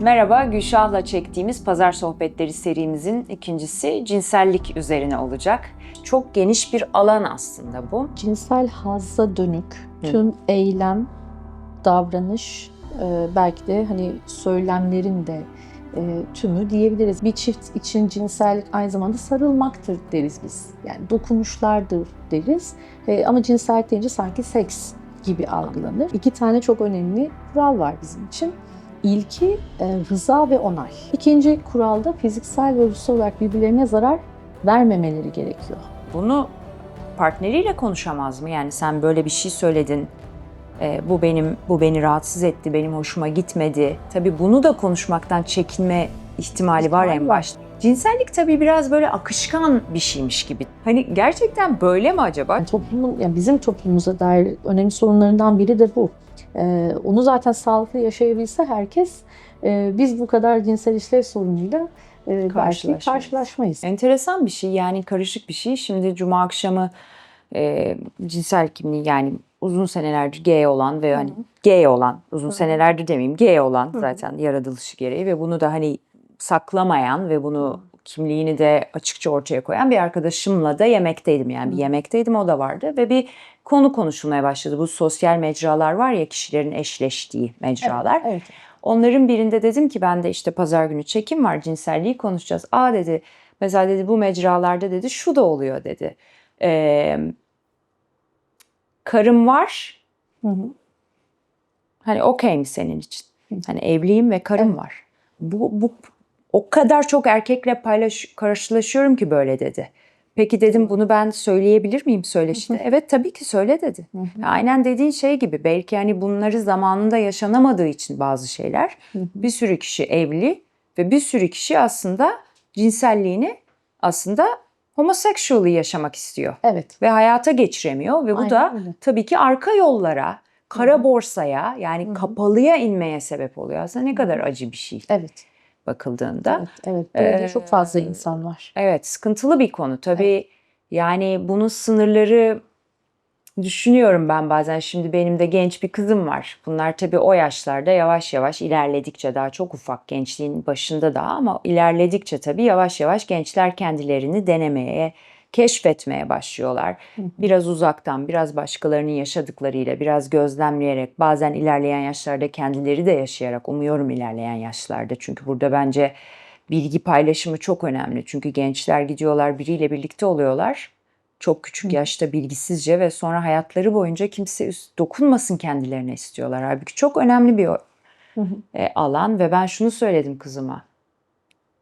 Merhaba, Gülşah'la çektiğimiz Pazar Sohbetleri serimizin ikincisi cinsellik üzerine olacak. Çok geniş bir alan aslında bu. cinsel hazza dönük Hı. tüm eylem, davranış, e, belki de hani söylemlerin de e, tümü diyebiliriz. Bir çift için cinsellik aynı zamanda sarılmaktır deriz biz. Yani dokunuşlardır deriz. E, ama cinsellik deyince sanki seks gibi algılanır. İki tane çok önemli kural var bizim için. İlki e, rıza ve onay. İkinci kuralda fiziksel ve ruhsal olarak birbirlerine zarar vermemeleri gerekiyor. Bunu partneriyle konuşamaz mı? Yani sen böyle bir şey söyledin. e, bu benim bu beni rahatsız etti, benim hoşuma gitmedi. Tabii bunu da konuşmaktan çekinme ihtimali var İhtimali en var. başta. Cinsellik tabii biraz böyle akışkan bir şeymiş gibi. Hani gerçekten böyle mi acaba? Yani toplumun, yani bizim toplumumuza dair önemli sorunlarından biri de bu. Ee, onu zaten sağlıklı yaşayabilse herkes, e, biz bu kadar cinsel işlev sorunuyla e, belki Karşılaşmayız. Enteresan bir şey yani karışık bir şey. Şimdi cuma akşamı e, cinsel kimliği yani uzun senelerdir gay olan ve hani gay olan uzun Hı senelerdir demeyeyim gay olan zaten yaratılışı gereği ve bunu da hani saklamayan ve bunu kimliğini de açıkça ortaya koyan bir arkadaşımla da yemekteydim yani bir yemekteydim o da vardı ve bir konu konuşulmaya başladı. Bu sosyal mecralar var ya kişilerin eşleştiği mecralar. Evet. Onların birinde dedim ki ben de işte pazar günü çekim var cinselliği konuşacağız. Aa dedi mesela dedi bu mecralarda dedi şu da oluyor dedi. Ee, karım var Hı hı. hani okey mi senin için? Hı. Hani evliyim ve karım Evet. var. Bu, bu o kadar çok erkekle paylaş karşılaşıyorum ki böyle dedi. Peki dedim bunu ben söyleyebilir miyim söyleşide? evet tabii ki söyle dedi. Hı hı. Aynen dediğin şey gibi belki hani bunları zamanında yaşanamadığı için bazı şeyler Hı hı. bir sürü kişi evli ve bir sürü kişi aslında cinselliğini aslında homoseksüelliği yaşamak istiyor Evet. ve hayata geçiremiyor ve bu Aynen da öyle. tabii ki arka yollara, kara Hı hı. borsaya yani Hı hı. kapalıya inmeye sebep oluyor. Aslında ne kadar acı bir şey Evet. Bakıldığında. Evet. Evet. Böyle Ee, çok fazla insan var. Evet, sıkıntılı bir konu. Tabii yani bunun sınırları düşünüyorum ben bazen. Şimdi benim de genç bir kızım var. Bunlar tabii o yaşlarda yavaş yavaş ilerledikçe daha çok ufak gençliğin başında daha ama ilerledikçe tabii yavaş yavaş gençler kendilerini denemeye, keşfetmeye başlıyorlar. Biraz uzaktan, biraz başkalarının yaşadıklarıyla, biraz gözlemleyerek, bazen ilerleyen yaşlarda kendileri de yaşayarak, umuyorum ilerleyen yaşlarda. Çünkü burada bence bilgi paylaşımı çok önemli. Çünkü gençler gidiyorlar biriyle birlikte oluyorlar. Çok küçük yaşta bilgisizce ve sonra hayatları boyunca kimse üst, dokunmasın kendilerine istiyorlar. Halbuki çok önemli bir e, alan ve ben şunu söyledim kızıma.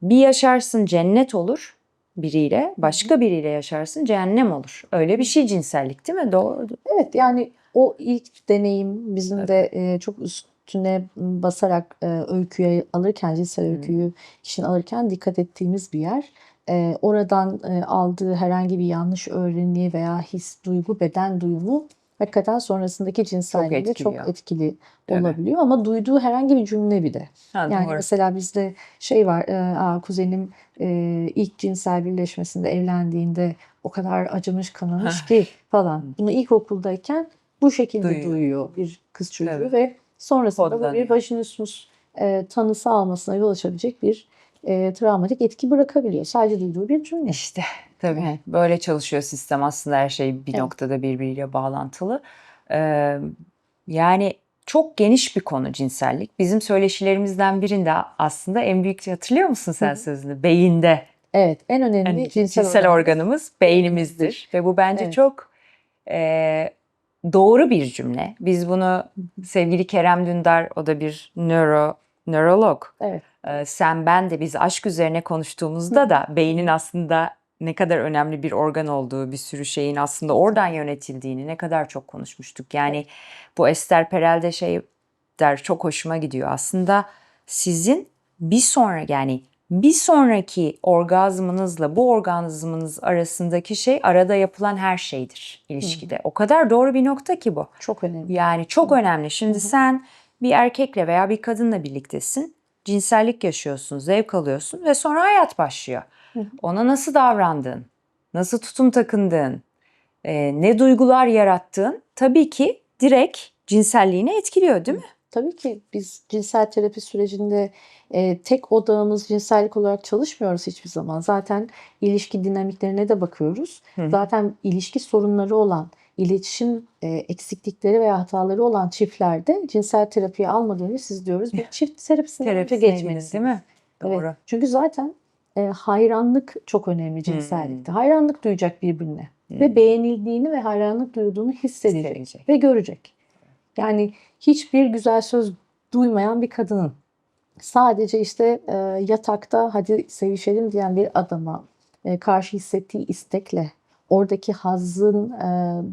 Bir yaşarsın cennet olur biriyle, başka biriyle yaşarsın cehennem olur. Öyle bir şey cinsellik değil mi? Doğru. Evet yani o ilk deneyim bizim de e, çok üstüne basarak e, öyküyü alırken, cinsel öyküyü kişinin alırken dikkat ettiğimiz bir yer. E, oradan e, aldığı herhangi bir yanlış öğreni veya his, duygu, beden duyumu hakikaten sonrasındaki cinselliğinde çok, etkiliyor. etkili Tabii. olabiliyor. Ama duyduğu herhangi bir cümle bir de. Ha, Yani doğru. mesela bizde şey var, e, aa, kuzenim e, ilk cinsel birleşmesinde evlendiğinde o kadar acımış kanamış ki falan. Bunu ilkokuldayken bu şekilde Duyuyor. duyuyor, bir kız çocuğu Evet. ve sonrasında bu Kodlanıyor. bir vajinismus e, tanısı almasına yol açabilecek bir e, travmatik etki bırakabiliyor. Sadece duyduğu bir cümle. İşte tabii Evet. böyle çalışıyor sistem aslında her şey bir Evet. noktada birbiriyle bağlantılı. Ee, yani çok geniş bir konu cinsellik. Bizim söyleşilerimizden birinde aslında en büyük hatırlıyor musun sen Hı. sözünü? Beyinde. Evet, en önemli Yani cinsel, cinsel, organ. organımız beynimizdir ve bu bence Evet. çok e, doğru bir cümle. Biz bunu sevgili Kerem Dündar o da bir nöro nörolog. Evet. Sen ben de biz aşk üzerine konuştuğumuzda da beynin aslında ne kadar önemli bir organ olduğu, bir sürü şeyin aslında oradan yönetildiğini ne kadar çok konuşmuştuk. Yani bu Esther Perel'de şey der çok hoşuma gidiyor. Aslında sizin bir sonra yani bir sonraki orgazmınızla bu orgazmınız arasındaki şey arada yapılan her şeydir ilişkide. O kadar doğru bir nokta ki bu. Çok önemli. Yani çok önemli. Şimdi sen bir erkekle veya bir kadınla birliktesin. Cinsellik yaşıyorsun, zevk alıyorsun ve sonra hayat başlıyor. Hı hı. Ona nasıl davrandın? Nasıl tutum takındın? e, ne duygular yarattığın tabii ki direkt cinselliğini etkiliyor değil mi? Tabii ki biz cinsel terapi sürecinde e, tek odağımız cinsellik olarak çalışmıyoruz hiçbir zaman. Zaten ilişki dinamiklerine de bakıyoruz. Hı. Zaten ilişki sorunları olan, iletişim e, eksiklikleri veya hataları olan çiftlerde cinsel terapiyi almadan önce siz diyoruz bir çift terapisine Terapisine geçmelisiniz. değil mi? Evet. Doğru. Çünkü zaten e, hayranlık çok önemli cinsellikte. Hayranlık duyacak birbirine ve beğenildiğini ve hayranlık duyduğunu hissedecek Hissedecek. ve görecek. Yani hiçbir güzel söz duymayan bir kadının sadece işte e, yatakta hadi sevişelim diyen bir adama e, karşı hissettiği istekle oradaki hazzın e,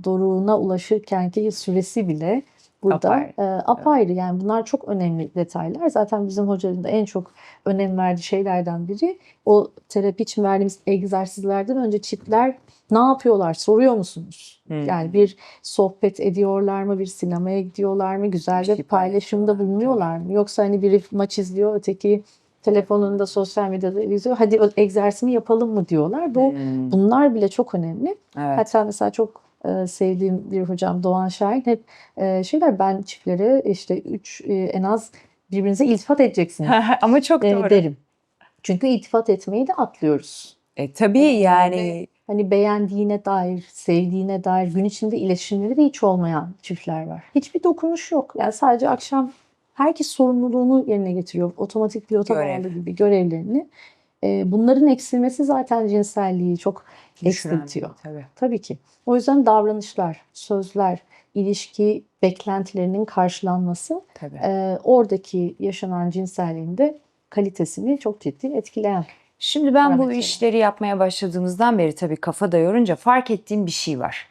doruğuna ulaşırkenki süresi bile burada Apayrı. e, apayrı. Yani bunlar çok önemli detaylar. Zaten bizim hocanın da en çok önem verdiği şeylerden biri o terapi için verdiğimiz egzersizlerden önce çiftler ne yapıyorlar soruyor musunuz? Hmm. Yani bir sohbet ediyorlar mı, bir sinemaya gidiyorlar mı, güzel Bir şey paylaşımda bulunuyorlar mı? Yoksa hani biri maç izliyor, öteki telefonunda sosyal medyada izliyor. Hadi o egzersizimi yapalım mı diyorlar. Bu Hmm. bunlar bile çok önemli. Evet. Hatta mesela çok e, sevdiğim bir hocam Doğan Şahin hep e, şeyler ben çiftlere işte üç e, en az birbirinize iltifat edeceksiniz Ama çok e, doğru. derim. Çünkü iltifat etmeyi de atlıyoruz. E, tabii yani Hani beğendiğine dair, sevdiğine dair gün içinde iletişimleri de hiç olmayan çiftler var. Hiçbir dokunuş yok. Yani sadece akşam herkes sorumluluğunu yerine getiriyor. Otomatik pilota bağlı gibi görevlerini. Ee, bunların eksilmesi zaten cinselliği çok düşüren, eksiltiyor. Tabii. Tabii ki. O yüzden davranışlar, sözler, ilişki beklentilerinin karşılanması Tabii. e, oradaki yaşanan cinselliğin de kalitesini çok ciddi etkileyen. Şimdi ben bu işleri yapmaya başladığımızdan beri tabii kafa da yorunca fark ettiğim bir şey var.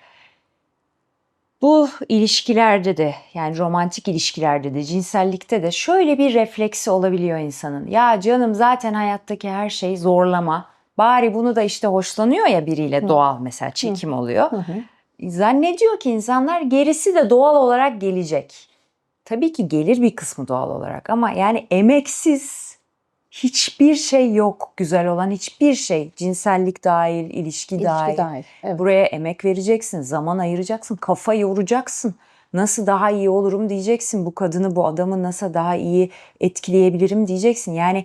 Bu ilişkilerde de yani romantik ilişkilerde de cinsellikte de şöyle bir refleksi olabiliyor insanın. Ya canım zaten hayattaki her şey zorlama. Bari bunu da işte hoşlanıyor ya biriyle Hı. doğal mesela çekim oluyor. Hı hı. Zannediyor ki insanlar gerisi de doğal olarak gelecek. Tabii ki gelir bir kısmı doğal olarak ama yani emeksiz hiçbir şey yok güzel olan hiçbir şey. Cinsellik dahil, ilişki, dahil. İlişki dahil. Evet. Buraya emek vereceksin, zaman ayıracaksın, kafa yoracaksın. Nasıl daha iyi olurum diyeceksin. Bu kadını, bu adamı nasıl daha iyi etkileyebilirim diyeceksin. Yani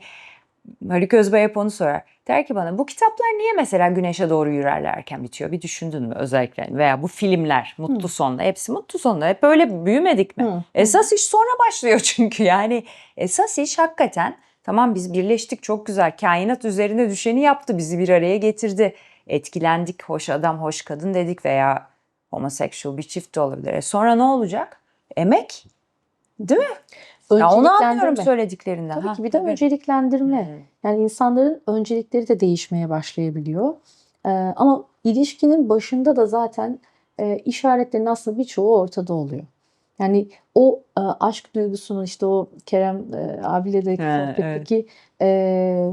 Haluk Özbey hep onu sorar. Der ki bana bu kitaplar niye mesela güneşe doğru yürürlerken bitiyor? Bir düşündün mü özellikle? Veya bu filmler mutlu sonla hepsi mutlu sonla. Hep böyle büyümedik mi? Hı. Esas iş sonra başlıyor çünkü yani. Esas iş hakikaten tamam biz birleştik çok güzel. Kainat üzerine düşeni yaptı bizi bir araya getirdi. Etkilendik hoş adam hoş kadın dedik veya homoseksüel bir çift de olabilir. E sonra ne olacak? Emek. Değil mi? Ya onu anlıyorum söylediklerinden. Tabii Ha, ki bir de tabii. önceliklendirme. Yani insanların öncelikleri de değişmeye başlayabiliyor. Ee, ama ilişkinin başında da zaten e, işaretlerin aslında birçoğu ortada oluyor. Yani o e, aşk duygusunun işte o Kerem e, abiyle de sohbetteki e,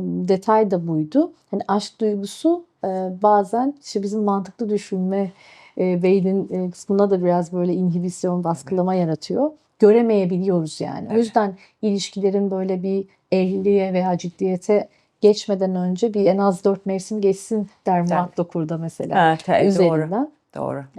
detay da buydu. Hani aşk duygusu e, bazen işte bizim mantıklı düşünme e, beynin e, kısmına da biraz böyle inhibisyon, baskılama yaratıyor. Göremeyebiliyoruz yani. O Evet. yüzden ilişkilerin böyle bir evliliğe veya ciddiyete geçmeden önce bir en az dört mevsim geçsin der. Murat Dokur'da mesela tabii, doğru. üzerinden. Doğru.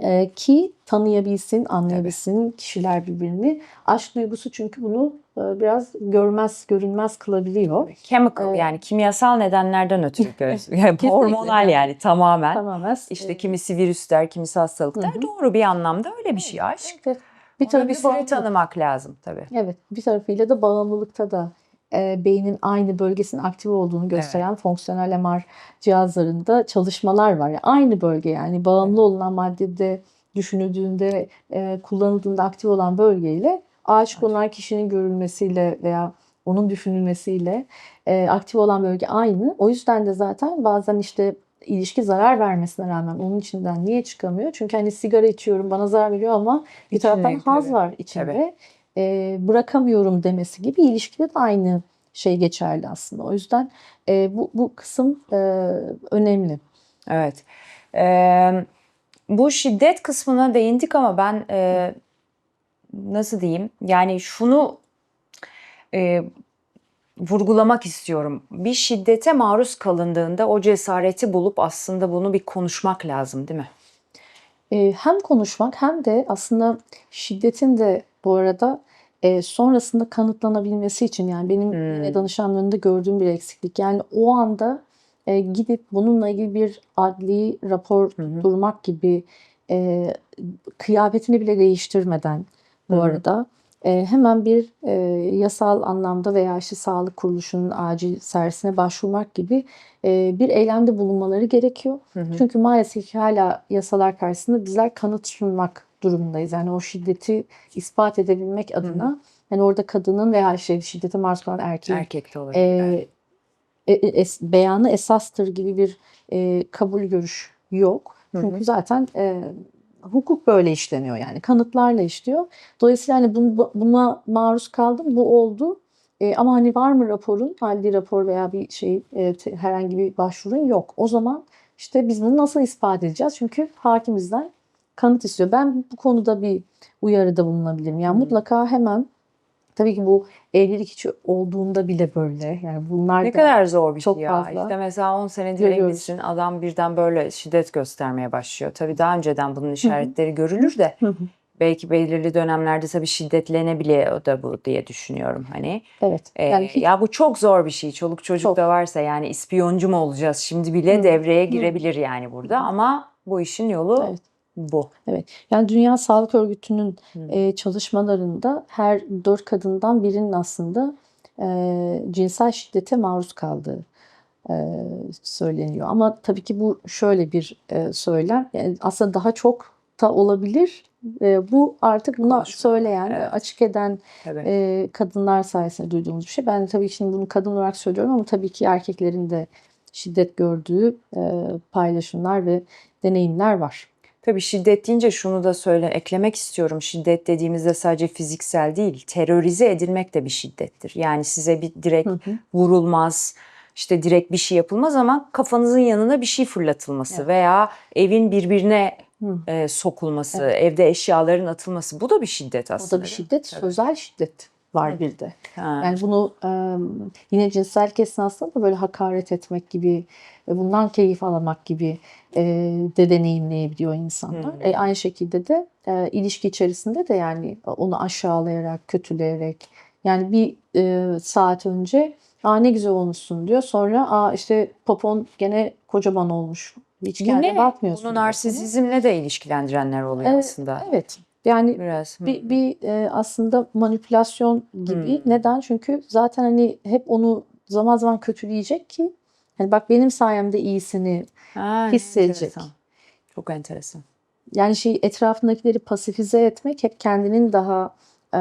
Ee, ki tanıyabilsin, anlayabilsin kişiler birbirini. Aşk duygusu çünkü bunu e, biraz görmez, görünmez kılabiliyor. Chemical Ee, yani kimyasal nedenlerden ötürü göz. Yani hormonal yani tamamen. Tamamen. İşte e, kimisi virüsler, kimisi hastalıklar. Hı hı. Doğru bir anlamda öyle bir şey aşk. evet. bir Ona tarafı bir süre tanımak lazım tabii. Evet, bir tarafıyla da bağımlılıkta da e, beynin aynı bölgesinin aktif olduğunu gösteren fonksiyonel MR cihazlarında çalışmalar var. Yani aynı bölge yani bağımlı olunan maddede düşünüldüğünde, e, kullanıldığında aktif olan bölgeyle aşık olan kişinin görülmesiyle veya onun düşünülmesiyle e, aktif olan bölge aynı. O yüzden de zaten bazen işte ilişki zarar vermesine rağmen onun içinden niye çıkamıyor? Çünkü hani sigara içiyorum bana zarar veriyor ama bir taraftan haz var içinde. E, bırakamıyorum demesi gibi ilişkide de aynı şey geçerli aslında. O yüzden e, bu, bu kısım e, önemli. Evet. Ee, bu şiddet kısmına değindik ama ben e, nasıl diyeyim? Yani şunu e, vurgulamak istiyorum. Bir şiddete maruz kalındığında o cesareti bulup aslında bunu bir konuşmak lazım, değil mi? E, hem konuşmak hem de aslında şiddetin de bu arada e, sonrasında kanıtlanabilmesi için yani benim Hmm. danışanlarında gördüğüm bir eksiklik. Yani o anda e, gidip bununla ilgili bir adli rapor hı. durmak gibi e, kıyafetini bile değiştirmeden bu hı. arada e, hemen bir e, yasal anlamda veya işte sağlık kuruluşunun acil servisine başvurmak gibi e, bir eylemde bulunmaları gerekiyor. Hı hı. Çünkü maalesef ki hala yasalar karşısında bizler kanıt sunmak durumundayız. Yani o şiddeti ispat edebilmek adına hani orada kadının veya işte şiddete maruz kalan erkeğin Erkek de olabilir. e, e, e, es- beyanı esastır gibi bir e, kabul görüş yok. Hı hı. Çünkü zaten e, hukuk böyle işleniyor yani kanıtlarla işliyor. Dolayısıyla hani bunu, buna maruz kaldım bu oldu. E, ama hani var mı raporun, halli rapor veya bir şey e, te- herhangi bir başvurun yok. O zaman işte biz bunu nasıl ispat edeceğiz? Çünkü hakimizden kanıt istiyor. Ben bu konuda bir uyarıda bulunabilirim. Yani Hı. mutlaka hemen tabii ki bu evlilik içi olduğunda bile böyle. Yani bunlar Ne da kadar zor bir çok şey ya. fazla İşte mesela 10 senedir evlisin adam birden böyle şiddet göstermeye başlıyor. Tabii daha önceden bunun işaretleri görülür de belki belirli dönemlerde tabii şiddetlenebiliyor da bu diye düşünüyorum hani. Evet. Ee, Yani hiç ya bu çok zor bir şey. Çoluk çocuk Çok. da varsa yani ispiyoncu mu olacağız şimdi bile devreye girebilir yani burada ama bu işin yolu Evet. Bu. Evet. Yani Dünya Sağlık Örgütü'nün e, çalışmalarında her dört kadından birinin aslında e, cinsel şiddete maruz kaldığı e, söyleniyor. Ama tabii ki bu şöyle bir e, söylem. Yani aslında daha çok da olabilir. E, bu artık buna Konuşma. söyleyen, Evet. açık eden Tabii. e, kadınlar sayesinde duyduğumuz bir şey. Ben tabii şimdi bunu kadın olarak söylüyorum ama tabii ki erkeklerin de şiddet gördüğü e, paylaşımlar ve deneyimler var. Tabii şiddet deyince şunu da söyle eklemek istiyorum. Şiddet dediğimizde sadece fiziksel değil, terörize edilmek de bir şiddettir. Yani size bir direkt Hı hı. vurulmaz, işte direkt bir şey yapılmaz ama kafanızın yanına bir şey fırlatılması Evet. veya evin birbirine e, sokulması, evde eşyaların atılması bu da bir şiddet aslında. da bir şiddet, sözel şiddet var Hı. bir de. Ha. Yani bunu yine cinsellik esnasında da böyle hakaret etmek gibi, e, bundan keyif almak gibi de deneyimleyebiliyor insanlar. Hı. E, aynı şekilde de e, ilişki içerisinde de yani onu aşağılayarak, kötüleyerek yani bir e, saat önce Aa ne güzel olmuşsun diyor. Sonra aa işte popon gene kocaman olmuş. Hiç kendine bakmıyorsun. bunu narsisizmle de ilişkilendirenler oluyor Evet, aslında. Evet. Yani Biraz. hı. bir, bir e, aslında manipülasyon gibi. Hmm. Neden? Çünkü zaten hani hep onu zaman zaman kötüleyecek ki hani bak benim sayemde iyisini Ha, hissedecek. enteresan. Çok enteresan. yani şey etrafındakileri pasifize etmek hep kendinin daha e,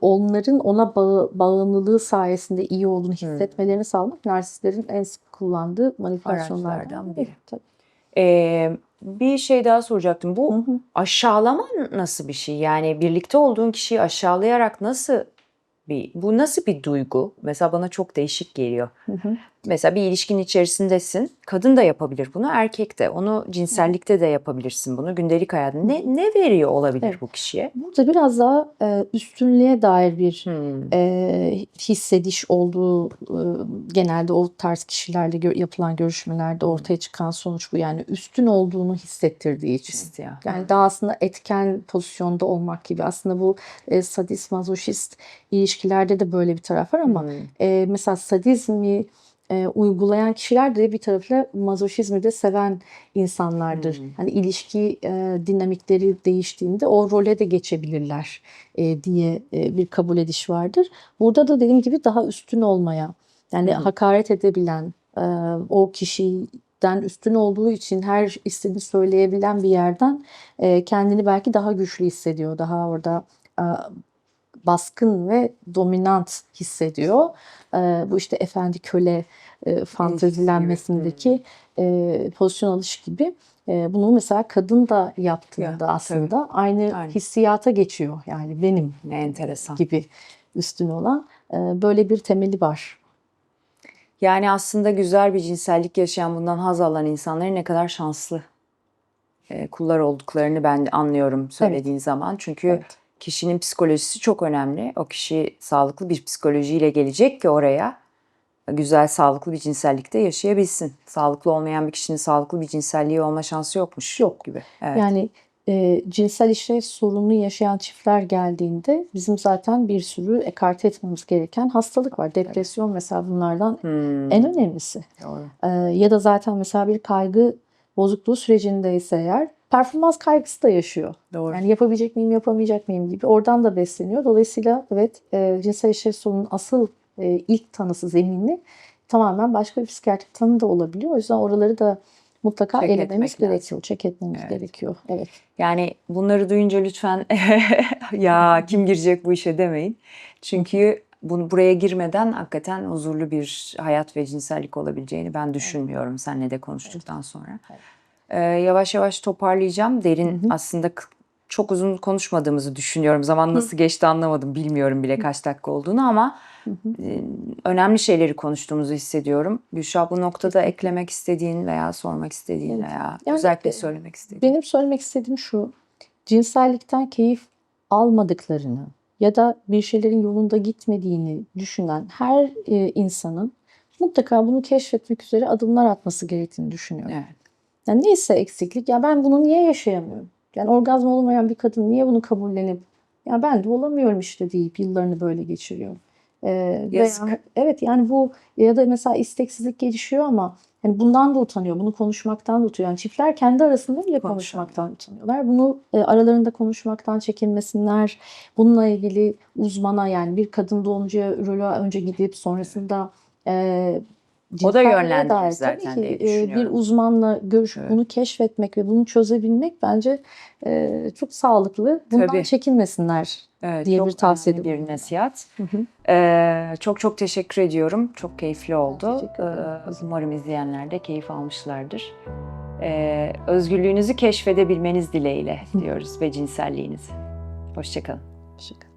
onların ona bağı, bağımlılığı sayesinde iyi olduğunu hissetmelerini sağlamak narsistlerin en sık kullandığı manipülasyonlardan biri. Tabii. Ee, bir şey daha soracaktım. Bu Hı hı. aşağılama nasıl bir şey? Yani birlikte olduğun kişiyi aşağılayarak nasıl bir bu nasıl bir duygu? Mesela bana çok değişik geliyor. Hı hı. Mesela bir ilişkinin içerisindesin. Kadın da yapabilir bunu, erkek de. Onu cinsellikte de yapabilirsin bunu. Gündelik hayatında. Ne, ne veriyor olabilir Evet. bu kişiye? Burada biraz daha e, üstünlüğe dair bir Hmm. e, hissediş olduğu e, genelde o tarz kişilerle gö- yapılan görüşmelerde ortaya çıkan sonuç bu. Yani üstün olduğunu hissettirdiği için. İstiyor. Yani daha aslında etken pozisyonda olmak gibi. Aslında bu e, sadist, mazoşist ilişkilerde de böyle bir taraf var ama Hmm. e, mesela sadizmi e, uygulayan kişiler de bir tarafıyla mazoşizmi de seven insanlardır. Hmm. Hani ilişki e, dinamikleri değiştiğinde o role de geçebilirler e, diye e, bir kabul ediş vardır. Burada da dediğim gibi daha üstün olmaya, yani hı. hakaret edebilen, e, o kişiden üstün olduğu için her istediğini söyleyebilen bir yerden e, kendini belki daha güçlü hissediyor. Daha orada e, baskın ve dominant hissediyor. E, bu işte efendi köle e, fantezilenmesindeki e, pozisyon alış gibi. E, bunu mesela kadın da yaptığında Ya, aslında aynı Aynen. hissiyata geçiyor. Yani benim Ne enteresan. gibi üstün olan e, böyle bir temeli var. Yani aslında güzel bir cinsellik yaşayan, bundan haz alan insanların ne kadar şanslı e, kullar olduklarını ben anlıyorum söylediğin zaman. Çünkü Evet. Kişinin psikolojisi çok önemli. O kişi sağlıklı bir psikolojiyle gelecek ki oraya güzel, sağlıklı bir cinsellikte yaşayabilsin. Sağlıklı olmayan bir kişinin sağlıklı bir cinselliği olma şansı yokmuş Yok. gibi. Evet. Yani e, cinsel işlev sorunu yaşayan çiftler geldiğinde bizim zaten bir sürü ekarte etmemiz gereken hastalık var. Depresyon mesela bunlardan Hmm, en önemlisi. doğru. Ee, ya da zaten mesela bir kaygı bozukluğu sürecindeyse eğer performans kaygısı da yaşıyor. Doğru. Yani yapabilecek miyim, yapamayacak mıyım gibi oradan da besleniyor. Dolayısıyla evet e, cinsel sorunun asıl e, ilk tanısı zeminli tamamen başka bir psikiyatrik tanı da olabiliyor. O yüzden oraları da mutlaka Check elememiz gerekiyor, check etmemiz Evet. gerekiyor. Evet. Yani bunları duyunca lütfen ya kim girecek bu işe demeyin. Çünkü bunu buraya girmeden hakikaten huzurlu bir hayat ve cinsellik olabileceğini ben düşünmüyorum seninle de konuştuktan sonra. Evet. Ee, yavaş yavaş toparlayacağım. Derin Hı hı. aslında çok uzun konuşmadığımızı düşünüyorum. Zaman nasıl geçti anlamadım. Bilmiyorum bile kaç dakika olduğunu ama Hı hı. e, önemli şeyleri konuştuğumuzu hissediyorum. Gülşah bu noktada eklemek istediğin veya sormak istediğin Evet. veya Yani, özellikle e, söylemek istediğin. Benim söylemek istediğim şu. Cinsellikten keyif almadıklarını ya da bir şeylerin yolunda gitmediğini düşünen her e, insanın mutlaka bunu keşfetmek üzere adımlar atması gerektiğini düşünüyorum. Evet. Yani neyse eksiklik ya ben bunu niye yaşayamıyorum? Yani orgazm olmayan bir kadın niye bunu kabullenip ya ben de olamıyorum işte deyip yıllarını böyle geçiriyor. Ee, Yazık. veya, evet yani bu ya da mesela isteksizlik gelişiyor ama hani bundan da utanıyor. Bunu konuşmaktan da utanıyor. Yani çiftler kendi arasında bile konuşmaktan utanıyorlar. Bunu e, aralarında konuşmaktan çekinmesinler. Bununla ilgili uzmana yani bir kadın doğumcuya rolo önce gidip sonrasında e, O da yönlendirir zaten tabii ki, diye e, bir uzmanla görüşüp Evet. bunu keşfetmek ve bunu çözebilmek bence e, çok sağlıklı. Bundan Tabii. çekinmesinler. Evet, diye bir önemli bir nasihat. Hı hı. Ee, çok çok teşekkür ediyorum. Çok keyifli oldu. Ee, umarım izleyenler de keyif almışlardır. Ee, özgürlüğünüzü keşfedebilmeniz dileğiyle diyoruz ve cinselliğinizi. Hoşçakalın. Hoşçakalın.